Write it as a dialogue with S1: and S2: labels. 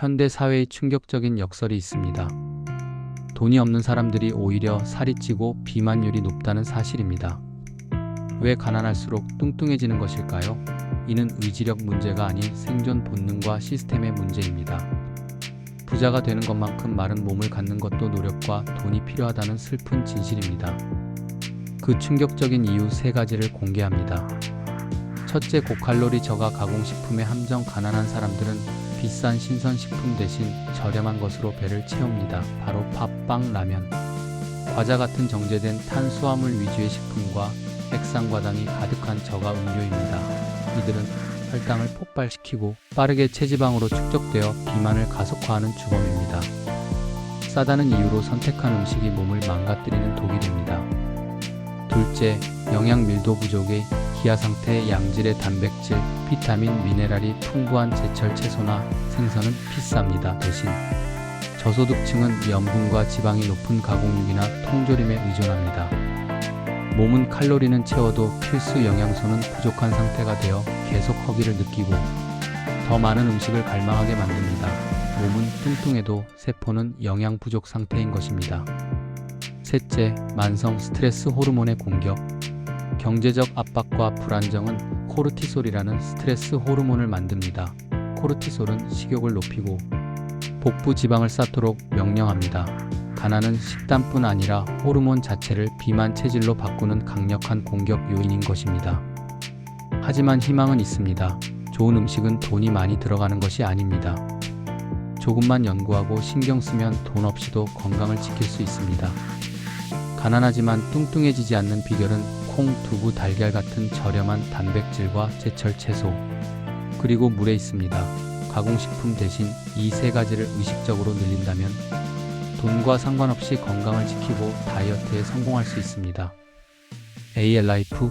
S1: 현대 사회의 충격적인 역설이 있습니다. 돈이 없는 사람들이 오히려 살이 찌고 비만율이 높다는 사실입니다. 왜 가난할수록 뚱뚱해지는 것일까요? 이는 의지력 문제가 아닌 생존 본능과 시스템의 문제입니다. 부자가 되는 것만큼 마른 몸을 갖는 것도 노력과 돈이 필요하다는 슬픈 진실입니다. 그 충격적인 이유 세 가지를 공개합니다. 첫째, 고칼로리 저가 가공식품에 함정 가난한 사람들은 비싼 신선식품 대신 저렴한 것으로 배를 채웁니다. 바로 밥, 빵, 라면. 과자 같은 정제된 탄수화물 위주의 식품과 액상과당이 가득한 저가 음료입니다. 이들은 혈당을 폭발시키고 빠르게 체지방으로 축적되어 비만을 가속화하는 주범입니다. 싸다는 이유로 선택한 음식이 몸을 망가뜨리는 독이 됩니다. 둘째, 영양 밀도 부족의 기아 상태 양질의 단백질, 비타민, 미네랄이 풍부한 제철 채소나 생선은 비쌉니다. 대신 저소득층은 염분과 지방이 높은 가공육이나 통조림에 의존합니다. 몸은 칼로리는 채워도 필수 영양소는 부족한 상태가 되어 계속 허기를 느끼고 더 많은 음식을 갈망하게 만듭니다. 몸은 뚱뚱해도 세포는 영양 부족 상태인 것입니다. 셋째, 만성 스트레스 호르몬의 공격. 경제적 압박과 불안정은 코르티솔이라는 스트레스 호르몬을 만듭니다. 코르티솔은 식욕을 높이고 복부 지방을 쌓도록 명령합니다. 가난은 식단뿐 아니라 호르몬 자체를 비만 체질로 바꾸는 강력한 공격 요인인 것입니다. 하지만 희망은 있습니다. 좋은 음식은 돈이 많이 들어가는 것이 아닙니다. 조금만 연구하고 신경 쓰면 돈 없이도 건강을 지킬 수 있습니다. 가난하지만 뚱뚱해지지 않는 비결은 콩, 두부, 달걀 같은 저렴한 단백질과 제철 채소, 그리고 물에 있습니다. 가공식품 대신 이 세 가지를 의식적으로 늘린다면 돈과 상관없이 건강을 지키고 다이어트에 성공할 수 있습니다. AL 라이프